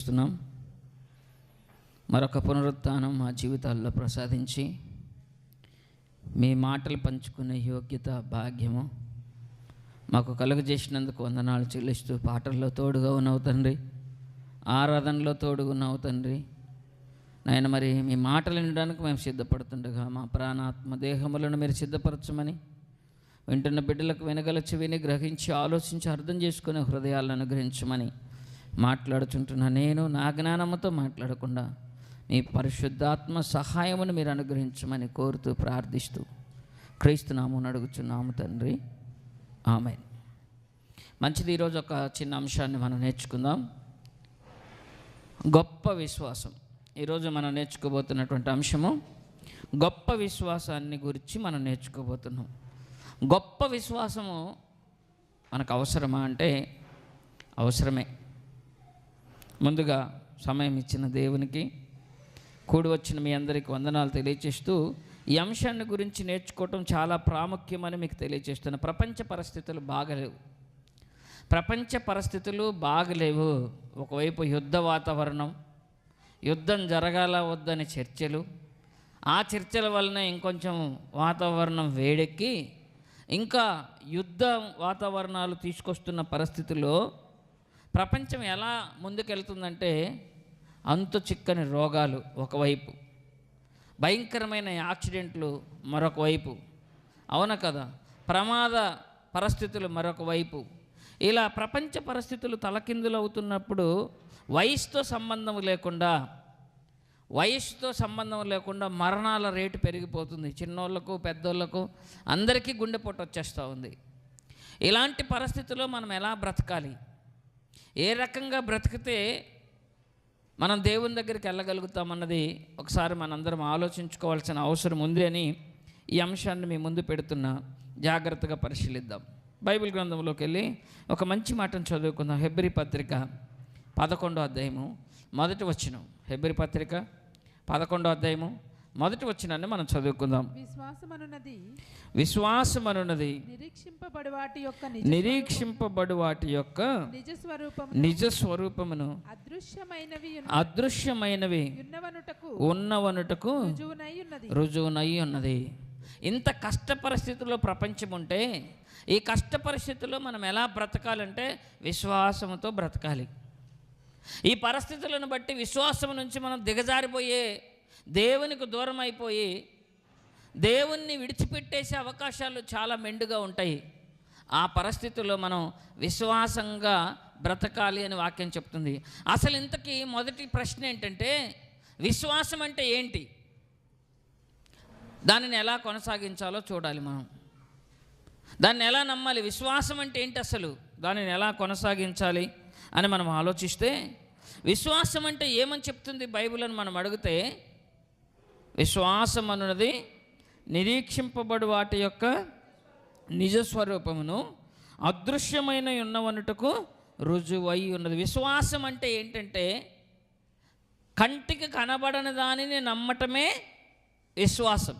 చేస్తున్నాం మరొక పునరుత్నం మా జీవితాల్లో ప్రసాదించి మీ మాటలు పంచుకునే యోగ్యత భాగ్యము మాకు కలుగజేసినందుకు వందనాలు చెల్లిస్తూ పాటల్లో తోడుగా ఉన్నావు తండ్రి. ఆరాధనలో తోడుగా ఉన్నావు తండ్రి. నాయన మరి మీ మాటలు వినడానికి మేము సిద్ధపడుతుండగా మా ప్రాణాత్మ దేహములను మీరు సిద్ధపరచమని వింటున్న బిడ్డలకు వినగలచి విని గ్రహించి ఆలోచించి అర్థం చేసుకునే హృదయాలను అనుగ్రహించమని మాట్లాడుచుంటున్నా. నేను నా జ్ఞానముతో మాట్లాడకుండా మీ పరిశుద్ధాత్మ సహాయమును మీరు అనుగ్రహించమని కోరుతూ ప్రార్థిస్తూ క్రీస్తునామని అడుగుచున్నాము తండ్రి. ఆమె మంచిది ఈరోజు ఒక చిన్న అంశాన్ని మనం నేర్చుకుందాం. గొప్ప విశ్వాసం. ఈరోజు మనం నేర్చుకోబోతున్నటువంటి అంశము గొప్ప విశ్వాసాన్ని గురించి మనం నేర్చుకోబోతున్నాం. గొప్ప విశ్వాసము మనకు అవసరమా అంటే అవసరమే. ముందుగా సమయం ఇచ్చిన దేవునికి కూడి వచ్చిన మీ అందరికీ వందనాలు తెలియచేస్తూ ఈ అంశాన్ని గురించి నేర్చుకోవటం చాలా ప్రాముఖ్యమని మీకు తెలియజేస్తున్న ప్రపంచ పరిస్థితులు బాగలేవు. ప్రపంచ పరిస్థితులు బాగలేవు. ఒకవైపు యుద్ధ వాతావరణం యుద్ధం జరగాల వద్దని చర్చలు ఆ చర్చల వలన ఇంకొంచెం వాతావరణం వేడెక్కి ఇంకా యుద్ధ వాతావరణాలు తీసుకొస్తున్న పరిస్థితుల్లో ప్రపంచం ఎలా ముందుకెళ్తుందంటే అంతు చిక్కని రోగాలు ఒకవైపు భయంకరమైన యాక్సిడెంట్లు మరొక వైపు అవునా కదా? ప్రమాద పరిస్థితులు మరొక వైపు ఇలా ప్రపంచ పరిస్థితులు తలకిందులు అవుతున్నప్పుడు వయసుతో సంబంధం లేకుండా వయసుతో సంబంధం లేకుండా మరణాల రేటు పెరిగిపోతుంది. చిన్నోళ్ళకు పెద్దోళ్ళకు అందరికీ గుండెపోటు వచ్చేస్తూ ఉంది. ఇలాంటి పరిస్థితుల్లో మనం ఎలా బ్రతకాలి? ఏ రకంగా బ్రతికితే మనం దేవుని దగ్గరికి వెళ్ళగలుగుతామన్నది ఒకసారి మనందరం ఆలోచించుకోవాల్సిన అవసరం ఉంది అని ఈ అంశాన్ని మీ ముందు పెడుతున్నా. జాగ్రత్తగా పరిశీలిద్దాం. బైబిల్ గ్రంథంలోకి వెళ్ళి ఒక మంచి మాటను చదువుకుందాం. హెబ్రి పత్రిక పదకొండో అధ్యాయము మొదటి వచనం. హెబ్రి పత్రిక పదకొండో అధ్యాయము మొదటి వచనాన్ని మనం చదువుకుందాం. విశ్వాసమనున్నది విశ్వాసమనున్నది నిరీక్షింపబడు వాటి యొక్క నిరీక్షింపబడు వాటి యొక్క నిజ స్వరూపం నిజ స్వరూపమును. అదృశ్యమైనవి అదృశ్యమైనవి ఉన్నవనుటకు ఉన్నవనుటకు రుజువునై ఉన్నది. రుజువునై ఉన్నది. ఇంత కష్ట పరిస్థితుల్లో ప్రపంచం ఉంటే ఈ కష్ట పరిస్థితుల్లో మనం ఎలా బ్రతకాలంటే విశ్వాసంతో బ్రతకాలి. ఈ పరిస్థితులను బట్టి విశ్వాసం నుంచి మనం దిగజారిపోయే దేవునికి దూరం అయిపోయి దేవుణ్ణి విడిచిపెట్టేసే అవకాశాలు చాలా మెండుగా ఉంటాయి. ఆ పరిస్థితుల్లో మనం విశ్వాసంగా బ్రతకాలి అని వాక్యం చెప్తుంది. అసలు ఇంతకీ మొదటి ప్రశ్న ఏంటంటే విశ్వాసం అంటే ఏంటి? దానిని ఎలా కొనసాగించాలో చూడాలి మనం. దాన్ని ఎలా నమ్మాలి? విశ్వాసం అంటే ఏంటి అసలు? దానిని ఎలా కొనసాగించాలి అని మనం ఆలోచిస్తే విశ్వాసం అంటే ఏమని చెప్తుంది బైబిల్ అని మనం అడిగితే విశ్వాసం అన్నది నిరీక్షింపబడు వాటి యొక్క నిజ స్వరూపమును అదృశ్యమైన ఉన్నవనుటకు రుజువై ఉన్నది. విశ్వాసం అంటే ఏంటంటే కంటికి కనబడని దానిని నమ్మటమే విశ్వాసం.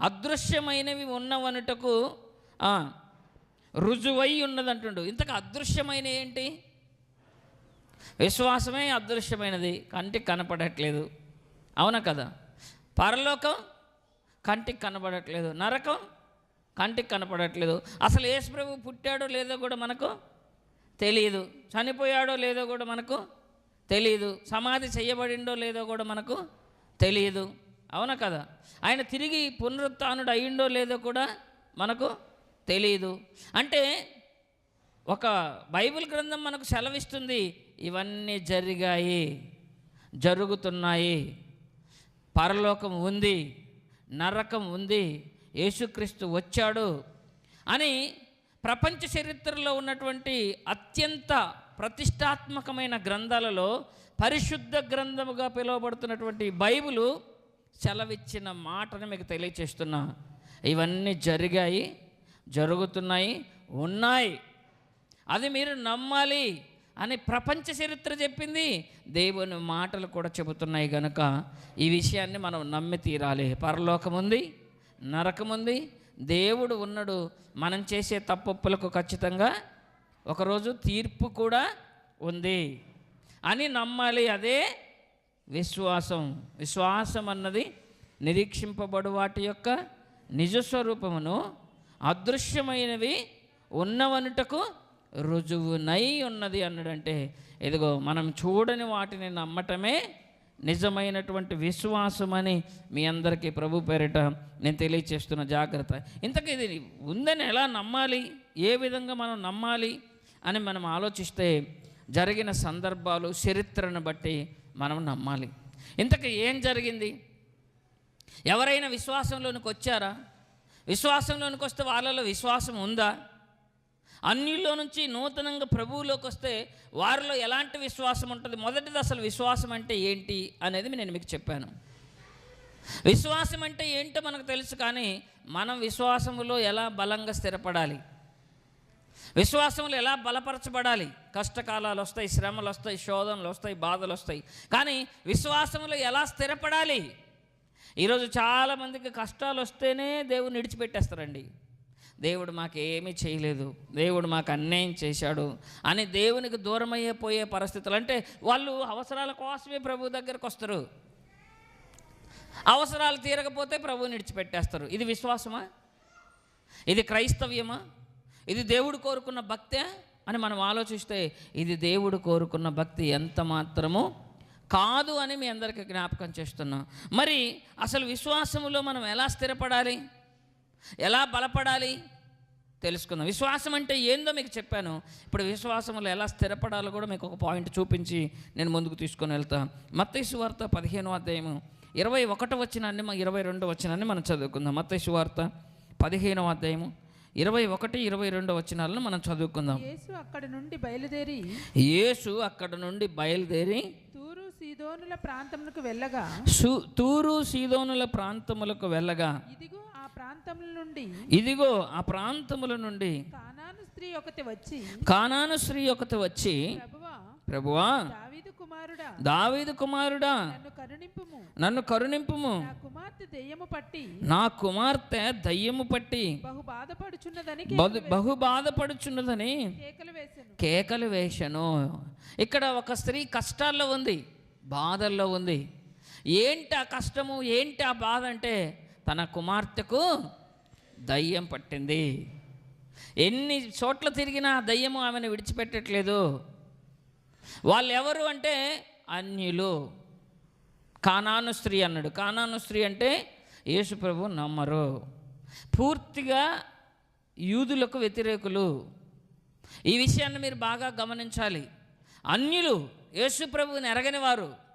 అదృశ్యమైనవి ఉన్నవనుటకు ఆ, రుజువై ఉన్నదంటుండు. ఇంతకు అదృశ్యమైన ఏంటి? విశ్వాసమే అదృశ్యమైనది. కంటికి కనపడట్లేదు. అవునా కదా? పరలోకం కంటికి కనపడట్లేదు నరకం కంటికి కనపడట్లేదు అసలు యేసుప్రభు పుట్టాడో లేదో కూడా మనకు తెలియదు చనిపోయాడో లేదో కూడా మనకు తెలియదు సమాధి చేయబడిండో లేదో కూడా మనకు తెలియదు అవునా కదా? ఆయన తిరిగి పునరుత్నుడు అయ్యిండో లేదో కూడా మనకు తెలియదు అంటే ఒక బైబిల్ గ్రంథం మనకు సెలవిస్తుంది. ఇవన్నీ జరిగాయి జరుగుతున్నాయి. పరలోకం ఉంది నరకం ఉంది యేసుక్రీస్తు వచ్చాడు అని ప్రపంచ చరిత్రలో ఉన్నటువంటి అత్యంత ప్రతిష్టాత్మకమైన గ్రంథాలలో పరిశుద్ధ గ్రంథముగా పిలువబడుతున్నటువంటి బైబిలు సెలవిచ్చిన మాటను మీకు తెలియచేస్తున్నా. ఇవన్నీ జరిగాయి జరుగుతున్నాయి ఉన్నాయి. అది మీరు నమ్మాలి. అని ప్రపంచ చరిత్ర చెప్పింది. దేవుని మాటలు కూడా చెబుతున్నాయి గనుక ఈ విషయాన్ని మనం నమ్మి తీరాలి. పరలోకం ఉంది నరకం ఉంది దేవుడు ఉన్నాడు. మనం చేసే తప్పొప్పులకు ఖచ్చితంగా ఒకరోజు తీర్పు కూడా ఉంది అని నమ్మాలి. అదే విశ్వాసం. విశ్వాసం అన్నది నిరీక్షింపబడు వాటి యొక్క నిజస్వరూపమును అదృశ్యమైనవి ఉన్నవనుటకు రుజువునై ఉన్నది అన్నాడంటే ఇదిగో మనం చూడని వాటిని నమ్మటమే నిజమైనటువంటి విశ్వాసం అని మీ అందరికీ ప్రభు పేరిట నేను తెలియచేస్తున్న జాగ్రత్త. ఇంతకీ ఇది ఉందని ఎలా నమ్మాలి? ఏ విధంగా మనం నమ్మాలి? అని మనం ఆలోచిస్తే జరిగిన సందర్భాలు చరిత్రను బట్టి మనం నమ్మాలి. ఇంతకీ ఏం జరిగింది? ఎవరైనా విశ్వాసంలోనికి వచ్చారా? విశ్వాసంలోనికి వస్తే వాళ్ళలో విశ్వాసం ఉందా? అన్యుల్లో నుంచి నూతనంగా ప్రభువులోకి వస్తే వారిలో ఎలాంటి విశ్వాసం ఉంటుంది? మొదటిది అసలు విశ్వాసం అంటే ఏంటి అనేది నేను మీకు చెప్పాను. విశ్వాసం అంటే ఏంటో మనకు తెలుసు కానీ మనం విశ్వాసములో ఎలా బలంగా స్థిరపడాలి? విశ్వాసంలో ఎలా బలపరచబడాలి? కష్టకాలాలు వస్తాయి శ్రమలు వస్తాయి శోధనలు వస్తాయి బాధలు వస్తాయి. కానీ విశ్వాసంలో ఎలా స్థిరపడాలి? ఈరోజు చాలామందికి కష్టాలు వస్తేనే దేవుని విడిచిపెట్టేస్తారండి. దేవుడు మాకు ఏమీ చేయలేదు. దేవుడు మాకు అన్యాయం చేశాడు అని దేవునికి దూరం పోయే పరిస్థితులు. అంటే వాళ్ళు అవసరాల కోసమే ప్రభు దగ్గరకు వస్తారు. అవసరాలు తీరకపోతే ప్రభువుని విడిచిపెట్టేస్తారు. ఇది విశ్వాసమా? ఇది క్రైస్తవ్యమా? ఇది దేవుడు కోరుకున్న భక్తే అని మనం ఆలోచిస్తే ఇది దేవుడు కోరుకున్న భక్తి ఎంత మాత్రము కాదు అని మీ అందరికీ జ్ఞాపకం చేస్తున్నాం. మరి అసలు విశ్వాసములో మనం ఎలా స్థిరపడాలి? ఎలా బలపడాలి? తెలుసుకుందాం. విశ్వాసం అంటే ఏందో మీకు చెప్పాను. ఇప్పుడు విశ్వాసంలో ఎలా స్థిరపడాలో కూడా మీకు ఒక పాయింట్ చూపించి నేను ముందుకు తీసుకొని వెళ్తాను మత్తైసు వార్త పదిహేను అధ్యాయము ఇరవై ఒకటి వచ్చినాన్ని మా ఇరవై రెండు వచ్చినాన్ని మనం చదువుకుందాం. మత్తైసు వార్త పదిహేనవ అధ్యాయము ఇరవై ఒకటి ఇరవై రెండు వచ్చినాలను మనం చదువుకుందాం. యేసు అక్కడి నుండి బయలుదేరి యేసు అక్కడ నుండి బయలుదేరి తూరు సీదోనుల ప్రాంతమునకు వెళ్ళగా తూరు సీదోనుల ప్రాంతములకు వెళ్ళగా ఇదిగో ప్రాంతముల నుండి ఇదిగో ఆ ప్రాంతముల నుండి కానాను స్త్రీ ఒకటి వచ్చి కానాను స్త్రీ ఒకటి వచ్చి ప్రభువా ప్రభువా దావీదు కుమారుడా దావీదు కుమారుడా నన్ను కరుణింపుము. నన్ను కరుణింపుము. నా కుమార్తె దెయ్యము పట్టి నా కుమార్తె దయ్యము పట్టి బహు బాధపడుచున్నదని బహు బాధపడుచున్నదని కేకలు వేసెను. కేకలు వేషను ఇక్కడ ఒక స్త్రీ కష్టాల్లో ఉంది బాధల్లో ఉంది. ఏంటి ఆ కష్టము? ఏంటి ఆ బాధ అంటే తన కుమార్తెకు దయ్యం పట్టింది. ఎన్ని చోట్ల తిరిగినా దయ్యము ఆమెను విడిచిపెట్టట్లేదు. వాళ్ళు ఎవరు అంటే అన్యులు. కానాను స్త్రీ అన్నాడు. కానాను స్త్రీ అంటే యేసుప్రభు నమ్మరు. పూర్తిగా యూదులకు వ్యతిరేకులు. ఈ విషయాన్ని మీరు బాగా గమనించాలి. అన్యులు యేసుప్రభుని ఎరగని వారు.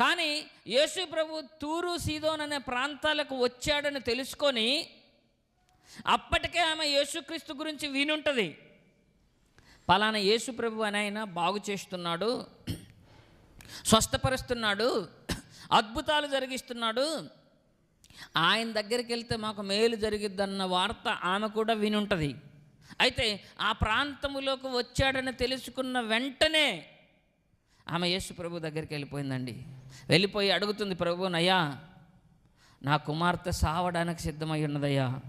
కానీ యేసు ప్రభు తూరు సీదోన్ అనే ప్రాంతాలకు వచ్చాడని తెలుసుకొని అప్పటికే ఆమె యేసుక్రీస్తు గురించి వినుంటుంది. పలానా యేసు ప్రభు అని ఆయన బాగు చేస్తున్నాడు స్వస్థపరుస్తున్నాడు అద్భుతాలు జరిగిస్తున్నాడు. ఆయన దగ్గరికి వెళ్తే మాకు మేలు జరిగిద్దన్న వార్త ఆమె కూడా వినుంటుంది. అయితే ఆ ప్రాంతములోకి వచ్చాడని తెలుసుకున్న వెంటనే ఆమె యేసు ప్రభు దగ్గరికి వెళ్ళిపోయిందండి. వెళ్ళిపోయి అడుగుతుంది ప్రభునయ్యా నా కుమార్తె సావడానికి సిద్ధమై ఉన్నదయ్యా.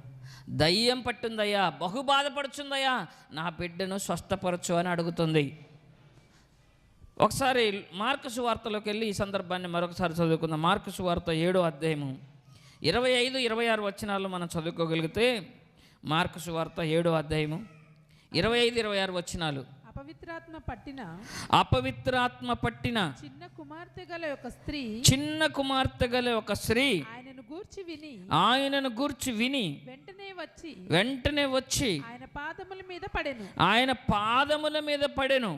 దయ్యం పట్టుందయ్యా బహు బాధపడుచుందయ్యా. నా బిడ్డను స్వస్థపరచు అని అడుగుతుంది. ఒకసారి మార్కు సువార్తలోకి వెళ్ళి ఈ సందర్భాన్ని మరొకసారి చదువుకుందాం. మార్కు సువార్త ఏడో అధ్యాయము. ఇరవై ఐదు ఇరవై ఆరు వచనాలు మనం చదువుకోగలిగితే మార్కు సువార్త ఏడో అధ్యాయము. ఇరవై ఐదు ఇరవై ఆరు వచనాలు. అపవిత్రాత్మ పట్టిన అపవిత్రాత్మ పట్టిన చిన్న కుమార్తె గల ఒక స్త్రీ చిన్న కుమార్తె గల ఒక స్త్రీ ఆయనను గూర్చి విని ఆయనను గూర్చి విని వెంటనే వచ్చి వెంటనే వచ్చి ఆయన పాదముల మీద పడెను. ఆయన పాదముల మీద పడెను.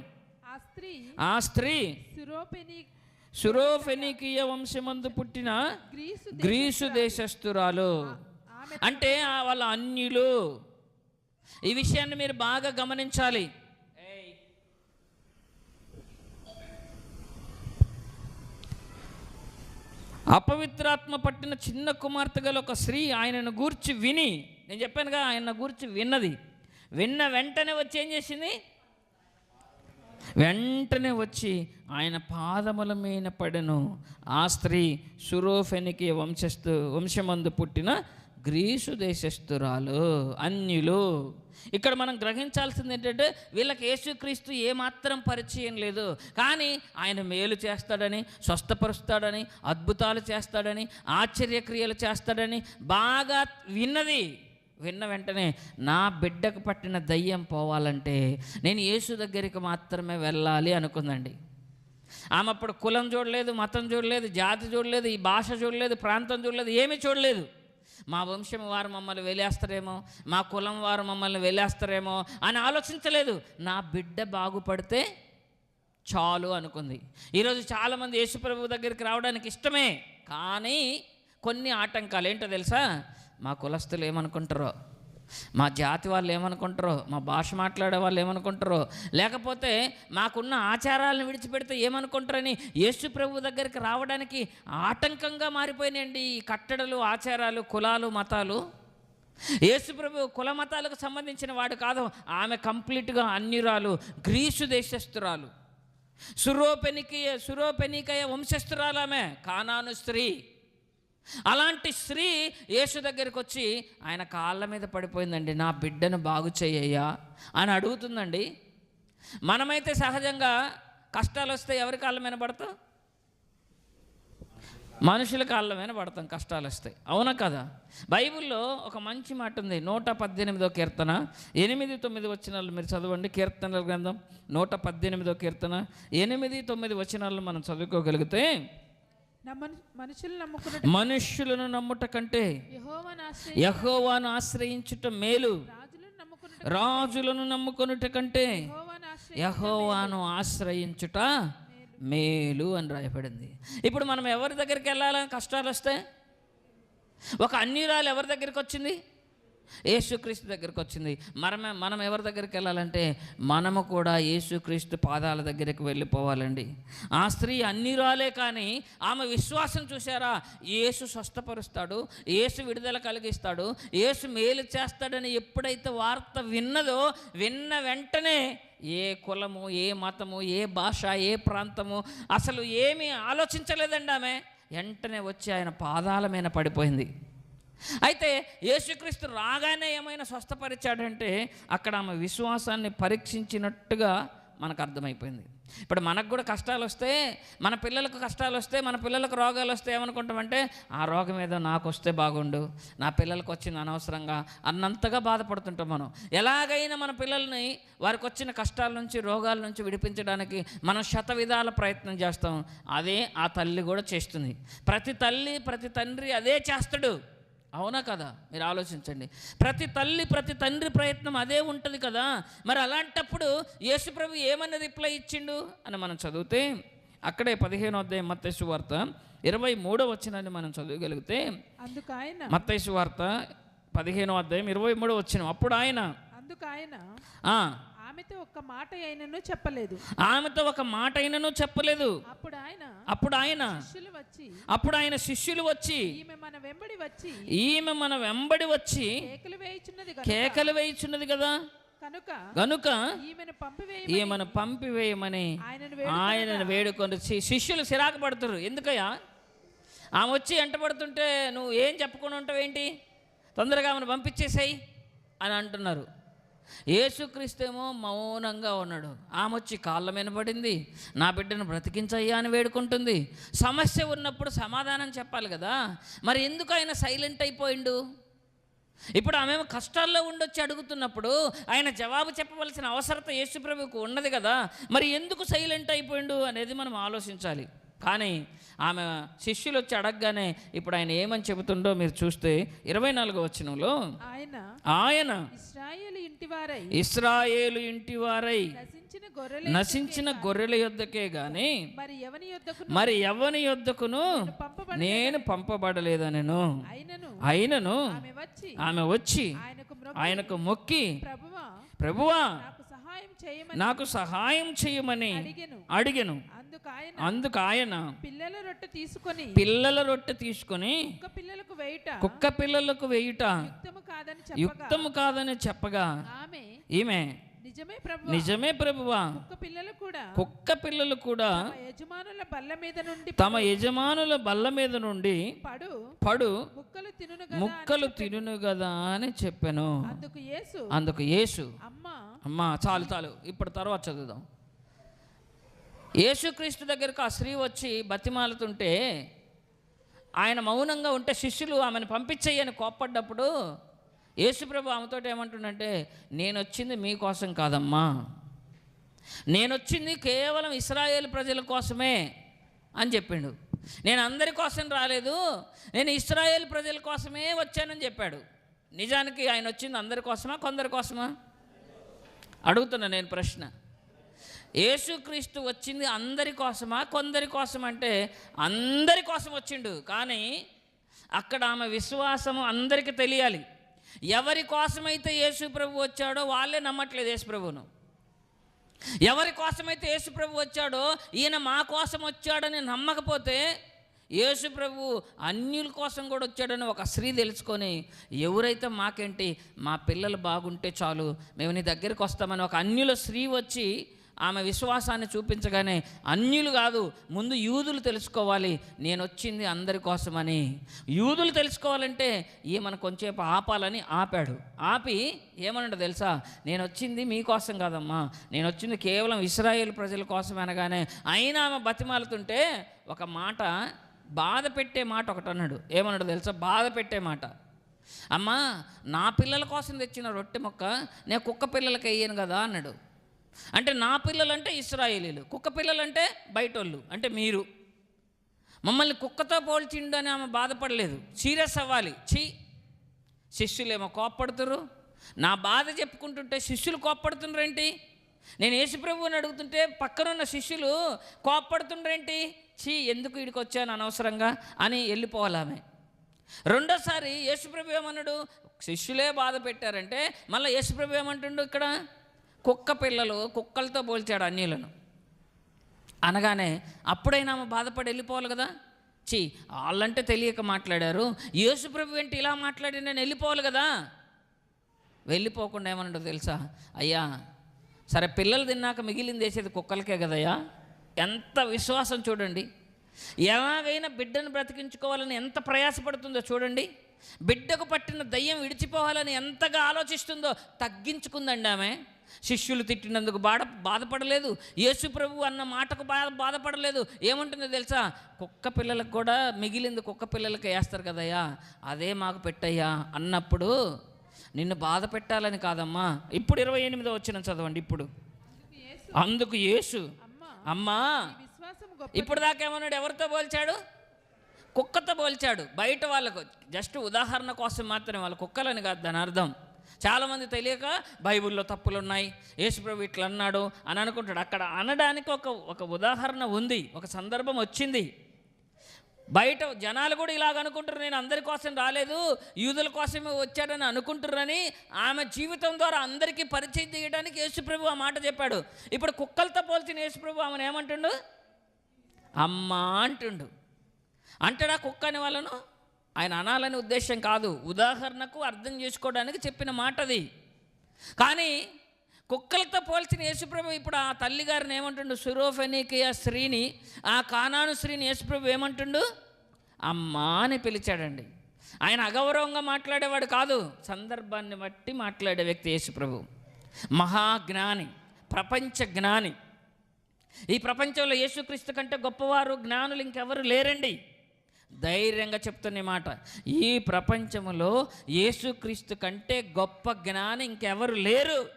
ఆ స్త్రీ ఆ స్త్రీ సురోపెని సురోఫెనికియ వంశమందు పుట్టిన గ్రీసు ఆమె అంటే వాళ్ళ అన్యులు. ఈ విషయాన్ని మీరు బాగా గమనించాలి. అపవిత్రాత్మ పట్టిన చిన్న కుమార్తె గల ఒక స్త్రీ ఆయనను గూర్చి విని నేను చెప్పానుగా ఆయన గూర్చి విన్నది. విన్న వెంటనే వచ్చి ఏం చేసింది? వెంటనే వచ్చి ఆయన పాదముల మీద పడెను. ఆ స్త్రీ సురోఫెనికి వంశస్థు వంశమందు పుట్టిన గ్రీసు దేశస్తురాలు అన్యులు. ఇక్కడ మనం గ్రహించాల్సింది ఏంటంటే వీళ్ళకి యేసుక్రీస్తు ఏమాత్రం పరిచయం లేదు. కానీ ఆయన మేలు చేస్తాడని స్వస్థపరుస్తాడని అద్భుతాలు చేస్తాడని ఆశ్చర్యక్రియలు చేస్తాడని బాగా విన్నది. విన్న వెంటనే నా బిడ్డకు పట్టిన దయ్యం పోవాలంటే నేను యేసు దగ్గరికి మాత్రమే వెళ్ళాలి అనుకుందండి. ఆమె అప్పుడు కులం చూడలేదు మతం చూడలేదు జాతి చూడలేదు ఈ భాష చూడలేదు ప్రాంతం చూడలేదు ఏమీ చూడలేదు. మా వంశం వారు మమ్మల్ని వెళ్ళేస్తారేమో మా కులం వారు మమ్మల్ని వెళ్ళేస్తారేమో అని ఆలోచించలేదు. నా బిడ్డ బాగుపడితే చాలు అనుకుంది. ఈరోజు చాలామంది యేసుప్రభు దగ్గరికి రావడానికి ఇష్టమే కానీ కొన్ని ఆటంకాలు. ఏంటో తెలుసా? మా కులస్తులు ఏమనుకుంటారో? మా జాతి వాళ్ళు ఏమనుకుంటారో మా భాష మాట్లాడే వాళ్ళు ఏమనుకుంటారో లేకపోతే మాకున్న ఆచారాలను విడిచిపెడితే ఏమనుకుంటారని యేసు ప్రభు దగ్గరికి రావడానికి ఆటంకంగా మారిపోయినాయండి ఈ కట్టడలు ఆచారాలు కులాలు మతాలు. యేసు ప్రభు కుల మతాలకు సంబంధించిన వాడు కాదు ఆమె కంప్లీట్గా అన్యురాలు గ్రీసు దేశస్థురాలు. సురోపెనికయ సురోపెనికయ వంశస్థురాలు ఆమె కానాను స్త్రీ. అలాంటి స్త్రీ యేసు దగ్గరికి వచ్చి ఆయన కాళ్ళ మీద పడిపోయిందండి నా బిడ్డను బాగు చేయ్యా అని అడుగుతుందండి. మనమైతే సహజంగా కష్టాలు వస్తే ఎవరి కాళ్ళ మీద పడతాం? మనుషుల కాళ్ళ మీద పడతాం కష్టాలు వస్తాయి అవునా కదా? బైబిల్లో ఒక మంచి మాట ఉంది. నూట పద్దెనిమిదో కీర్తన ఎనిమిది తొమ్మిది వచనాలు మీరు చదవండి. కీర్తనల గ్రంథం నూట పద్దెనిమిదో కీర్తన ఎనిమిది తొమ్మిది వచనాలు మనం చదువుకోగలిగితే మనుష్యులను నమ్ముట కంటే యెహోవాను ఆశ్రయి యహోవాను ఆశ్రయించుట మేలు. రాజులను నమ్ముకొనుట కంటే యెహోవాను ఆశ్రయి యహోవాను ఆశ్రయించుట మేలు అని రాయబడింది. ఇప్పుడు మనం ఎవరి దగ్గరికి వెళ్ళాలి? కష్టాలు వస్తే? ఒక అన్యురాలు ఎవరి దగ్గరికి వచ్చింది? యేసుక్రీస్తు దగ్గరికి వచ్చింది. మనమే మనం ఎవరి దగ్గరికి వెళ్ళాలంటే మనము కూడా యేసుక్రీస్తు పాదాల దగ్గరికి వెళ్ళిపోవాలండి. ఆ స్త్రీ అన్నిరాలే కానీ ఆమె విశ్వాసం చూసారా యేసు స్వస్థపరుస్తాడు యేసు విడుదల కలిగిస్తాడు యేసు మేలు చేస్తాడని ఎప్పుడైతే వార్త విన్నదో విన్న వెంటనే ఏ కులము ఏ మతము ఏ భాష ఏ ప్రాంతము అసలు ఏమీ ఆలోచించలేదండి ఆమె. వెంటనే వచ్చి ఆయన పాదాల మీద పడిపోయింది. అయితే యేసుక్రీస్తు రాగానే ఏమైనా స్వస్థపరిచాడంటే అక్కడ ఆమె విశ్వాసాన్ని పరీక్షించినట్టుగా మనకు అర్థమైపోయింది. ఇప్పుడు మనకు కూడా కష్టాలు వస్తే మన పిల్లలకు కష్టాలు వస్తే మన పిల్లలకు రోగాలు వస్తే ఏమనుకుంటామంటే ఆ రోగం ఏదో నాకు వస్తే బాగుండు నా పిల్లలకు వచ్చింది అనవసరంగా అన్నంతగా బాధపడుతుంటాం మనం. ఎలాగైనా మన పిల్లల్ని వారికి వచ్చిన కష్టాల నుంచి రోగాల నుంచి విడిపించడానికి మనం శత విధాల ప్రయత్నం చేస్తాం. అదే ఆ తల్లి కూడా చేస్తుంది. ప్రతి తల్లి ప్రతి తండ్రి అదే చేస్తాడు. అవునా కదా? మీరు ఆలోచించండి. ప్రతి తల్లి ప్రతి తండ్రి ప్రయత్నం అదే ఉంటుంది కదా? మరి అలాంటప్పుడు యేసుప్రభు ఏమని రిప్లై ఇచ్చిండు అని మనం చదివితే అక్కడే పదిహేనో అధ్యాయం మత్తైసు వార్త ఇరవై మూడో వచ్చినని మనం చదవగలిగితే అందుకు ఆయన మత్తైసు వార్త పదిహేనో అధ్యాయం ఇరవై మూడో వచ్చిన అప్పుడు ఆయన అందుకు ఆయన ఆమెతో ఒక్క మాట అయినను చెప్పలేదు. ఆమెతో ఒక మాట అయినను చెప్పలేదు. అప్పుడు ఆయన అప్పుడు ఆయన శిష్యులు వచ్చి అప్పుడు ఆయన శిష్యులు వచ్చి ఈమె మన వెంబడి వచ్చి ఈమె మన వెంబడి వచ్చి కేకలు వేయుచున్నది కేకలు వేయుచున్నది కదా? కనుక గనుక ఈమెను పంపివేయ ఈమెను పంపివేయమని ఆయనను వేడుకొని శిష్యులు సిరాకు పడుతున్నారు ఎందుకయ్యా? ఆమె వచ్చి ఎంట పడుతుంటే నువ్వు ఏం చెప్పకుండా ఉంటావేంటి? తొందరగా ఆమెను పంపించేసాయి అని అంటున్నారు. యేసుక్రీస్తేమో మౌనంగా ఉన్నాడు. ఆమె వచ్చి కాళ్ళ మీద పడింది. నా బిడ్డను బ్రతికించయ్యా అని వేడుకుంటుంది. సమస్య ఉన్నప్పుడు సమాధానం చెప్పాలి కదా. మరి ఎందుకు ఆయన సైలెంట్ అయిపోయిండు? ఇప్పుడు ఆమె కష్టాల్లో ఉండొచ్చి అడుగుతున్నప్పుడు ఆయన జవాబు చెప్పవలసిన అవసరత యేసుప్రభుకు ఉన్నది కదా. మరి ఎందుకు సైలెంట్ అయిపోయిండు అనేది మనం ఆలోచించాలి. కానీ ఆమె శిష్యులు వచ్చి అడగగానే ఇప్పుడు ఆయన ఏమని చెబుతుండో మీరు చూస్తే ఇరవై నాలుగో వచనంలో ఆయన ఆయన ఇస్రాయేలు ఇంటివారై ఇస్రాయేలు ఇంటి వారై నశించిన గొర్రెల యొద్దకే గాని మరి ఎవని యొద్దకును? నేను పంపబడలేదనెను. అయినను. ఆమె వచ్చి ఆమె వచ్చి ఆయనకు మొక్కి ప్రభువా ప్రభువా నాకు సహాయం చేయమని నాకు సహాయం చేయమని అడిగెను. అడిగెను. అందుకు ఆయన పిల్లల రొట్టె తీసుకొని పిల్లల రొట్టె తీసుకొని కుక్క పిల్లలకు వేయుట. కుక్క పిల్లలకు వేయుట. యుక్తము కాదని చెప్పగా. యుక్తము కాదని చెప్పగా. ఆమె ఈమె నిజమే ప్రభు నిజమే ప్రభువా. కుక్క పిల్లలు కూడా కుక్క పిల్లలు కూడా తమ యజమానుల బల్ల మీద నుండి తమ యజమానుల బల్ల మీద నుండి పడు. పడు ముక్కలు తినును కదా ముక్కలు తినును కదా అని చెప్పాను. అందుకు యేసు అందుకు యేసు. అమ్మా అమ్మా చాలు చాలు. ఇప్పుడు తర్వాత చదువుదాం. యేసుక్రీస్తు దగ్గరకు ఆ స్త్రీ వచ్చి బతిమాలుతుంటే ఆయన మౌనంగా ఉంటే శిష్యులు ఆమెను పంపించేయని కోప్పడ్డప్పుడు యేసుప్రభు ఆమెతో ఏమంటుండంటే నేను వచ్చింది మీకోసం కాదమ్మా. నేను వచ్చింది కేవలం ఇస్రాయేల్ ప్రజల కోసమే అని చెప్పిండు. నేను అందరి కోసం రాలేదు. నేను ఇస్రాయేల్ ప్రజల కోసమే వచ్చానని చెప్పాడు. నిజానికి ఆయన వచ్చింది అందరి కోసమా కొందరి కోసమా? అడుగుతున్నా నేను ప్రశ్న. యేసుక్రీస్తు వచ్చింది అందరి కోసమా? కొందరి కోసం అంటే అందరి కోసం వచ్చిండు. కానీ అక్కడ ఆమె విశ్వాసము అందరికీ తెలియాలి. ఎవరి కోసమైతే యేసు ప్రభు వచ్చాడో వాళ్ళే నమ్మట్లేదు యేసు ప్రభును ఎవరి కోసమైతే యేసు ప్రభు వచ్చాడో ఈయన మా కోసం వచ్చాడని నమ్మకపోతే యేసు ప్రభు అన్యుల కోసం కూడా వచ్చాడని ఒక స్త్రీ తెలుసుకొని ఎవరైతే మాకేంటి? మా పిల్లలు బాగుంటే చాలు. మేము నీ దగ్గరికి వస్తామని ఒక అన్యుల స్త్రీ వచ్చి ఆమె విశ్వాసాన్ని చూపించగానే అన్యులు కాదు ముందు యూదులు తెలుసుకోవాలి నేను వచ్చింది అందరి కోసమని. యూదులు తెలుసుకోవాలంటే ఈమెను కొంచెంసేపు ఆపాలని ఆపాడు. ఆపి ఏమన్నాడు తెలుసా? నేను వచ్చింది మీకోసం కాదమ్మా నేను వచ్చింది కేవలం ఇస్రాయేల్ ప్రజల కోసం అనగానే. అయినా ఆమె బతిమాలుతుంటే ఒక మాట బాధ పెట్టే మాట ఒకటి అన్నాడు. ఏమన్నాడు తెలుసా? బాధ పెట్టే మాట. అమ్మా నా పిల్లల కోసం తెచ్చిన రొట్టె మొక్క నేను కుక్క పిల్లలకి అయ్యాను కదా అన్నాడు. అంటే నా పిల్లలంటే ఇస్రాయేలీలు కుక్క పిల్లలంటే బయటోళ్ళు అంటే మీరు. మమ్మల్ని కుక్కతో పోల్చిండు అని ఆమె బాధపడలేదు సీరియస్ అవ్వాలి. చీ శిష్యులేమో కోప్పడుతురు నా బాధ చెప్పుకుంటుంటే శిష్యులు కోప్పడుతుండ్రేంటి నేను యేసుప్రభుని అడుగుతుంటే పక్కనున్న శిష్యులు కోప్పడుతుండ్రేంటి? చీ ఎందుకు ఇడికి వచ్చాను అనవసరంగా? అని వెళ్ళిపోవాలి ఆమె రెండోసారి యేసుప్రభు ఏమన్నాడు? శిష్యులే బాధ పెట్టారంటే మళ్ళీ యేసుప్రభు ఏమంటుండు ఇక్కడ? కుక్క పిల్లలు కుక్కలతో పోల్చాడు అన్యులను. అనగానే అప్పుడైనా ఆమె బాధపడి వెళ్ళిపోవాలి కదా? చీ వాళ్ళంటే తెలియక మాట్లాడారు. యేసుప్రభు ఏంటి ఇలా మాట్లాడి నేను వెళ్ళిపోవాలి కదా? వెళ్ళిపోకుండా ఏమన్నాడు తెలుసా? అయ్యా సరే పిల్లలు తిన్నాక మిగిలింది వేసేది కుక్కలకే కదయ్యా? ఎంత విశ్వాసం చూడండి. ఎలాగైనా బిడ్డను బ్రతికించుకోవాలని ఎంత ప్రయాసపడుతుందో చూడండి. బిడ్డకు పట్టిన దయ్యం విడిచిపోవాలని ఎంతగా ఆలోచిస్తుందో తగ్గించుకుందండి ఆమె. శిష్యులు తిట్టినందుకు బాధ బాధపడలేదు. యేసు ప్రభు అన్న మాటకు బాధ బాధపడలేదు. ఏముంటుందో తెలుసా? కుక్క పిల్లలకు కూడా మిగిలింది కుక్క పిల్లలకి వేస్తారు కదయ్యా. అదే మాకు పెట్టయ్యా అన్నప్పుడు నిన్ను బాధ పెట్టాలని కాదమ్మా. ఇప్పుడు ఇరవై ఎనిమిదో వచ్చిన చదవండి ఇప్పుడు. అందుకు యేసు. అమ్మా ఇప్పుడు దాకా ఏమన్నాడు? ఎవరితో పోల్చాడు? కుక్కతో పోల్చాడు. బయట వాళ్ళకు. జస్ట్ ఉదాహరణ కోసం మాత్రమే. వాళ్ళ కుక్కలని కాదు దాని అర్థం. చాలామంది తెలియక బైబిల్లో తప్పులు ఉన్నాయి యేసుప్రభు ఇట్లా అన్నాడు అని అనుకుంటాడు. అక్కడ అనడానికి ఒక ఒక ఉదాహరణ ఉంది. ఒక సందర్భం వచ్చింది. బయట జనాలు కూడా ఇలాగ అనుకుంటారు నేను అందరి కోసం రాలేదు యూదుల కోసమే వచ్చాడని అనుకుంటున్నారని ఆమె జీవితం ద్వారా అందరికీ పరిచయం చేయడానికి యేసుప్రభు ఆ మాట చెప్పాడు. ఇప్పుడు కుక్కలతో పోల్చిన యేసుప్రభు ఆమెను ఏమంటుండు? అమ్మా అంటుండు. అంటాడా కుక్క అని వాళ్ళను? ఆయన అనాలని ఉద్దేశం కాదు. ఉదాహరణకు అర్థం చేసుకోవడానికి చెప్పిన మాట అది కానీ కుక్కలతో పోల్చిన యేసుప్రభు ఇప్పుడు ఆ తల్లిగారిని ఏమంటుండు? సురోఫెనికియ స్త్రీని ఆ కానాను స్త్రీని యేసుప్రభు ఏమంటుండు? అమ్మా అని పిలిచాడండి. ఆయన అగౌరవంగా మాట్లాడేవాడు కాదు. సందర్భాన్ని బట్టి మాట్లాడే వ్యక్తి యేసుప్రభు. మహాజ్ఞాని ప్రపంచ జ్ఞాని. ఈ ప్రపంచంలో యేసుక్రీస్తు కంటే గొప్పవారు జ్ఞానులు ఇంకెవరు లేరండి. ధైర్యంగా చెప్తున్న మాట. ఈ ప్రపంచములో యేసుక్రీస్తు కంటే గొప్ప జ్ఞాని ఇంకెవరు లేరు.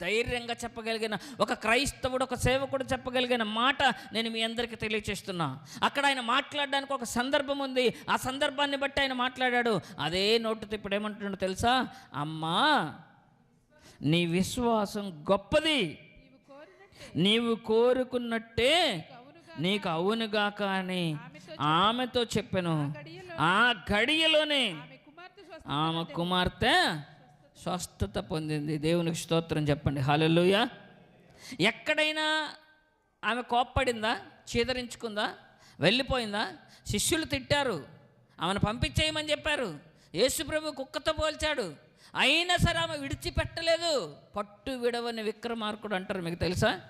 ధైర్యంగా చెప్పగలిగిన ఒక క్రైస్తవుడు ఒక సేవకుడు చెప్పగలిగిన మాట నేను మీ అందరికీ తెలియచేస్తున్నా. అక్కడ ఆయన మాట్లాడడానికి ఒక సందర్భం ఉంది. ఆ సందర్భాన్ని బట్టి ఆయన మాట్లాడాడు. అదే నోటుతో ఇప్పుడు ఏమంటున్నాడు తెలుసా? అమ్మా నీ విశ్వాసం గొప్పది. నీవు కోరుకున్నట్టే. నీకు అవునుగా కానీ ఆమెతో చెప్పాను ఆ గడియలోనే ఆమె కుమార్తె స్వస్థ ఆమె కుమార్తె స్వస్థత పొందింది. దేవునికి స్తోత్రం చెప్పండి. హల్లెలూయ. ఎక్కడైనా ఆమె కోప్పడిందా? చీదరించుకుందా? వెళ్ళిపోయిందా? శిష్యులు తిట్టారు. ఆమెను పంపించేయమని చెప్పారు. యేసుప్రభు కుక్కతో పోల్చాడు. అయినా సరే ఆమె విడిచిపెట్టలేదు. పట్టు విడవని విక్రమార్కుడు అంటారు మీకు తెలుసా?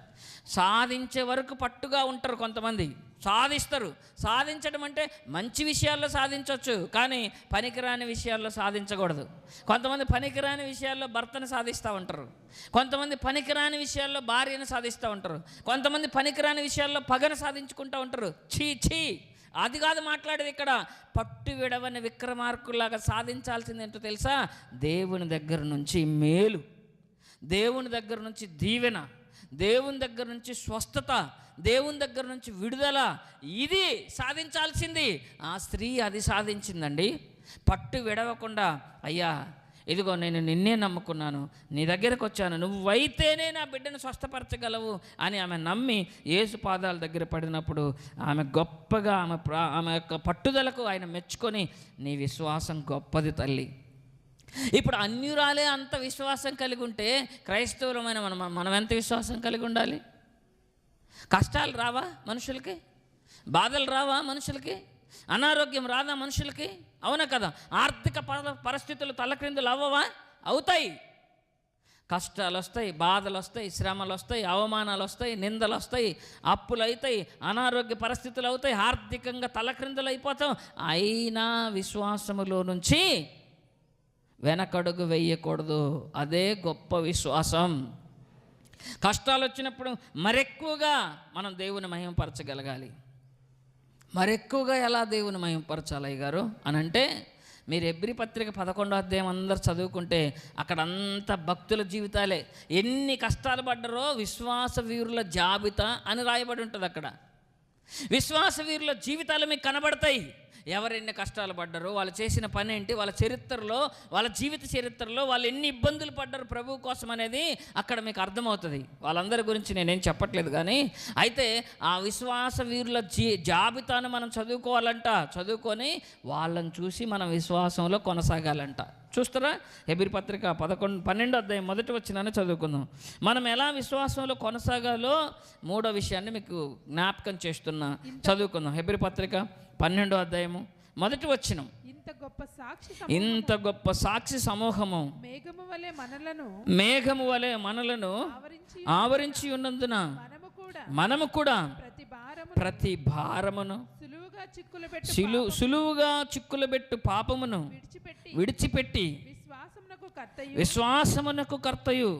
సాధించే వరకు పట్టుగా ఉంటారు కొంతమంది. సాధిస్తారు. సాధించడం అంటే మంచి విషయాల్లో సాధించవచ్చు కానీ పనికిరాని విషయాల్లో సాధించకూడదు. కొంతమంది పనికిరాని విషయాల్లో భర్తను సాధిస్తూ ఉంటారు. కొంతమంది పనికిరాని విషయాల్లో భార్యను సాధిస్తూ ఉంటారు. కొంతమంది పనికిరాని విషయాల్లో పగను సాధించుకుంటూ ఉంటారు. ఛీ ఛీ! అది కాదు మాట్లాడేది ఇక్కడ. పట్టు విడవని విక్రమార్కుల్లాగా సాధించాల్సింది ఏంటో తెలుసా? దేవుని దగ్గర నుంచి మేలు. దేవుని దగ్గర నుంచి దీవెన. దేవుని దగ్గర నుంచి స్వస్థత దేవుని దగ్గర నుంచి విడుదల ఇది సాధించాల్సింది. ఆ స్త్రీ అది సాధించిందండి. పట్టు విడవకుండా అయ్యా ఇదిగో నేను నిన్నే నమ్ముకున్నాను నీ దగ్గరకు వచ్చాను నువ్వైతేనే నా బిడ్డను స్వస్థపరచగలవు అని ఆమె నమ్మి యేసు పాదాల దగ్గర పడినప్పుడు ఆమె గొప్పగా ఆమె ప్రా ఆమె యొక్క పట్టుదలకు ఆయన మెచ్చుకొని నీ విశ్వాసం గొప్పది తల్లి. ఇప్పుడు అన్యురాలే అంత విశ్వాసం కలిగి ఉంటే క్రైస్తవులమైన మనం మనం ఎంత విశ్వాసం కలిగి ఉండాలి? కష్టాలు రావా మనుషులకి? బాధలు రావా మనుషులకి? అనారోగ్యం రాదా మనుషులకి? అవునా కదా? ఆర్థిక పరిస్థితులు తలక్రిందులు అవ్వవా? అవుతాయి. కష్టాలు వస్తాయి బాధలు వస్తాయి శ్రమలు వస్తాయి అవమానాలు వస్తాయి నిందలు వస్తాయి అప్పులు అవుతాయి అనారోగ్య పరిస్థితులు అవుతాయి ఆర్థికంగా తలక్రిందులు అయిపోతాం. అయినా విశ్వాసములో నుంచి వెనకడుగు వెయ్యకూడదు అదే గొప్ప విశ్వాసం. కష్టాలు వచ్చినప్పుడు మరెక్కువగా మనం దేవుని మహిమపరచగలగాలి. మరెక్కువగా ఎలా దేవుని మహిమపరచాలి గారు అని అంటే మీరు ఎబ్రి పత్రిక పదకొండో అధ్యాయం అందరు చదువుకుంటే అక్కడ అంత భక్తుల జీవితాలే. ఎన్ని కష్టాలు పడ్డారో విశ్వాస వీరుల జాబితా అని రాయబడి ఉంటుంది అక్కడ విశ్వాస వీరుల జీవితాలు మీకు కనబడతాయి. ఎవరెన్ని కష్టాలు పడ్డారో వాళ్ళు చేసిన పని ఏంటి వాళ్ళ చరిత్రలో వాళ్ళ జీవిత చరిత్రలో వాళ్ళు ఎన్ని ఇబ్బందులు పడ్డారు ప్రభువు కోసం అనేది అక్కడ మీకు అర్థమవుతుంది. వాళ్ళందరి గురించి నేనేం చెప్పట్లేదు కానీ అయితే ఆ విశ్వాస వీరుల జీ జాబితాను మనం చదువుకోవాలంట. చదువుకొని వాళ్ళని చూసి మనం విశ్వాసంలో కొనసాగాలంట. చూస్తారా? ఎబిరి పత్రిక పదకొండు పన్నెండు అధ్యాయం మొదటి వచ్చినానే చదువుకుందాం. మనం ఎలా విశ్వాసంలో కొనసాగాలో మూడో విషయాన్ని మీకు జ్ఞాపకం చేస్తున్నా. చదువుకుందాం. హెబిరి పత్రిక పన్నెండో అధ్యాయము మొదటి వచ్చినం ఇంత గొప్ప సాక్షి ఇంత గొప్ప సాక్షి సమూహము మేఘము వలె మనలను మేఘము వలె మనలను ఆవరించి ఉన్నందున మనము కూడా మనము కూడా ప్రతి భారమును సులువుగా చిక్కులు పెట్టి సులు సులువుగా చిక్కులబెట్టు పాపమును విడిచిపెట్టి విడిచిపెట్టి విశ్వాసమునకు కర్తయు. విశ్వాసమునకు కర్తయు.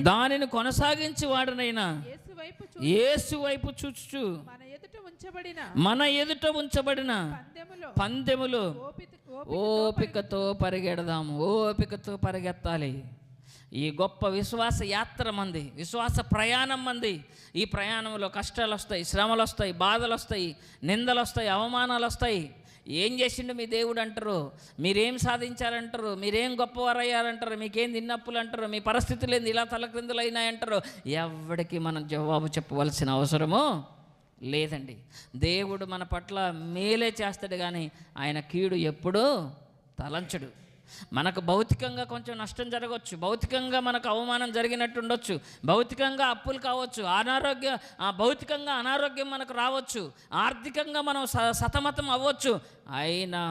దానిని కొనసాగించి వాడనైనా యేసు వైపు చూ యేసు వైపు చూచుచు. మన ఎదుట ఉంచబడిన మన ఎదుట ఉంచబడిన పందెములో పందెములు ఓపిక ఓపికతో పరిగెడదాము. ఓపికతో పరిగెత్తాలి. ఈ గొప్ప విశ్వాస యాత్ర మంది విశ్వాస ప్రయాణం మంది ఈ ప్రయాణంలో కష్టాలు వస్తాయి శ్రమలు వస్తాయి బాధలు వస్తాయి నిందలు వస్తాయి అవమానాలు వస్తాయి ఏం చేసిండు మీ దేవుడు అంటారు? మీరేం సాధించారంటారు మీరేం గొప్పవారయ్యారంటారు? మీకేం తిన్నప్పులు అంటారు మీ పరిస్థితులు ఏంది ఇలా తలక్రిందులు అయినాయంటారు ఎవరికి మనం జవాబు చెప్పవలసిన అవసరము లేదండి. దేవుడు మన పట్ల మేలే చేస్తాడు కానీ ఆయన కీడు ఎప్పుడూ తలంచడు. మనకు భౌతికంగా కొంచెం నష్టం జరగవచ్చు భౌతికంగా మనకు అవమానం జరిగినట్టు ఉండొచ్చు భౌతికంగా అప్పులు కావచ్చు అనారోగ్య ఆ, భౌతికంగా అనారోగ్యం మనకు రావచ్చు ఆర్థికంగా మనం స సతమతం అవ్వచ్చు. అయినా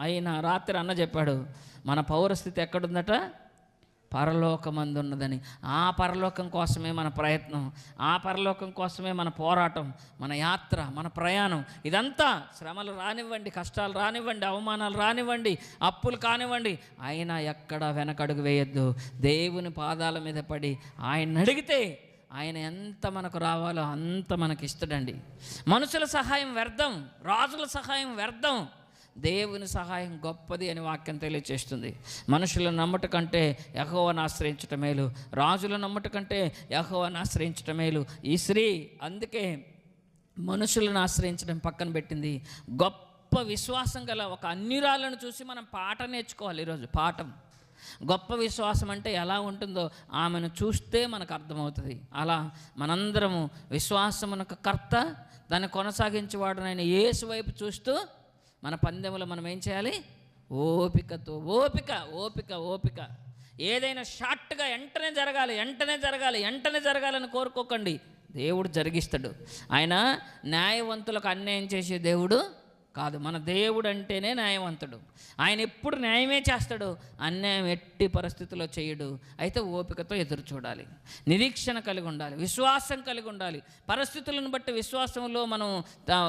అయినా రాత్రి అన్న చెప్పాడు మన పౌరస్థితి ఎక్కడుందట? పరలోకమందున్నదని. ఆ పరలోకం కోసమే మన ప్రయత్నం ఆ పరలోకం కోసమే మన పోరాటం మన యాత్ర మన ప్రయాణం. ఇదంతా శ్రమలు రానివ్వండి కష్టాలు రానివ్వండి అవమానాలు రానివ్వండి అప్పులు కానివ్వండి. ఆయన ఎక్కడ వెనకడుగు వేయొద్దు. దేవుని పాదాల మీద పడి ఆయన అడిగితే ఆయన ఎంత మనకు రావాలో అంత మనకి ఇస్తాడండి మనుషుల సహాయం వ్యర్థం రాజుల సహాయం వ్యర్థం. దేవుని సహాయం గొప్పది అని వాక్యం తెలియచేస్తుంది. మనుషులను నమ్మట కంటే యహోవను ఆశ్రయించటం మేలు. రాజులను నమ్మట కంటే యహోవను ఆశ్రయించటం మేలు. ఈ స్త్రీ అందుకే మనుషులను ఆశ్రయించడం పక్కన పెట్టింది. గొప్ప విశ్వాసం గల ఒక అన్యురాలను చూసి మనం పాట నేర్చుకోవాలి ఈరోజు పాఠం. గొప్ప విశ్వాసం అంటే ఎలా ఉంటుందో ఆమెను చూస్తే మనకు అర్థమవుతుంది. అలా మనందరము విశ్వాసమునకు కర్త దాన్ని కొనసాగించేవాడునైన యేసు వైపు చూస్తూ మన పందెములో మనం ఏం చేయాలి? ఓపికతో ఓపిక ఓపిక ఓపిక. ఏదైనా షార్ట్గా వెంటనే జరగాలి వెంటనే జరగాలి వెంటనే జరగాలని కోరుకోకండి. దేవుడు జరిగిస్తాడు. ఆయన న్యాయవంతులకు అన్యాయం చేసే దేవుడు కాదు. మన దేవుడు అంటేనే న్యాయవంతుడు. ఆయన ఎప్పుడు న్యాయమే చేస్తాడు. అన్యాయం ఎట్టి పరిస్థితుల్లో చేయడు. అయితే ఓపికతో ఎదురు చూడాలి. నిరీక్షణ కలిగి ఉండాలి. విశ్వాసం కలిగి ఉండాలి. పరిస్థితులను బట్టి విశ్వాసంలో మనం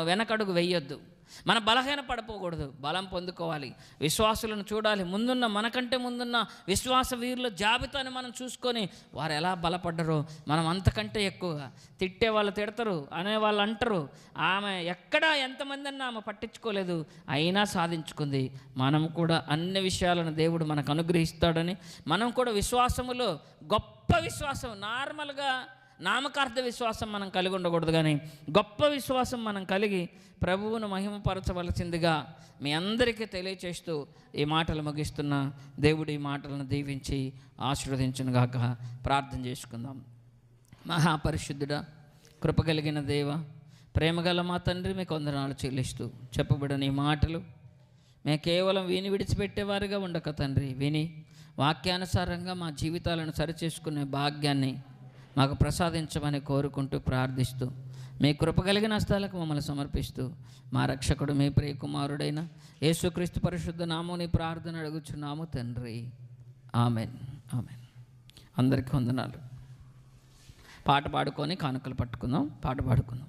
వెనకడుగు వెయ్యొద్దు మన బలహీన పడిపోకూడదు బలం పొందుకోవాలి. విశ్వాసులను చూడాలి. ముందున్న మనకంటే ముందున్న విశ్వాస వీరుల జాబితాని మనం చూసుకొని వారు ఎలా బలపడ్డరో మనం అంతకంటే ఎక్కువగా తిట్టే వాళ్ళు తిడతారు అనే వాళ్ళు అంటారు. ఆమె ఎక్కడా ఎంతమంది అన్నా ఆమె పట్టించుకోలేదు అయినా సాధించుకుంది. మనం కూడా అన్ని విషయాలను దేవుడు మనకు అనుగ్రహిస్తాడని మనం కూడా విశ్వాసములో గొప్ప విశ్వాసం నార్మల్గా నామకార్థ విశ్వాసం మనం కలిగి ఉండకూడదు కానీ గొప్ప విశ్వాసం మనం కలిగి ప్రభువును మహిమపరచవలసిందిగా మీ అందరికీ తెలియచేస్తూ ఈ మాటలు ముగిస్తున్న దేవుడు ఈ మాటలను దీవించి ఆశీర్వదించునుగాక. ప్రార్థన చేసుకుందాం. మహాపరిశుద్ధుడా కృపగలిగిన దేవ ప్రేమగల మా తండ్రి మీకు వందనాలు చెల్లిస్తూ చెప్పబడిన ఈ మాటలు మేము కేవలం విని విడిచిపెట్టేవారుగా ఉండక తండ్రి. విని వాక్యానుసారంగా మా జీవితాలను సరిచేసుకునే భాగ్యాన్ని మాకు ప్రసాదించమని కోరుకుంటూ ప్రార్థిస్తూ మీ కృప కలిగిన హస్తాలకు మమ్మల్ని సమర్పిస్తూ మా రక్షకుడు మీ ప్రియకుమారుడైన యేసుక్రీస్తు పరిశుద్ధ నామోని ప్రార్థన అడుగుచున్నాము తండ్రి. ఆమెన్. ఆమెన్. అందరికీ వందనాలు. పాట పాడుకొని కానుకలు పట్టుకుందాం. పాట పాడుకుందాం.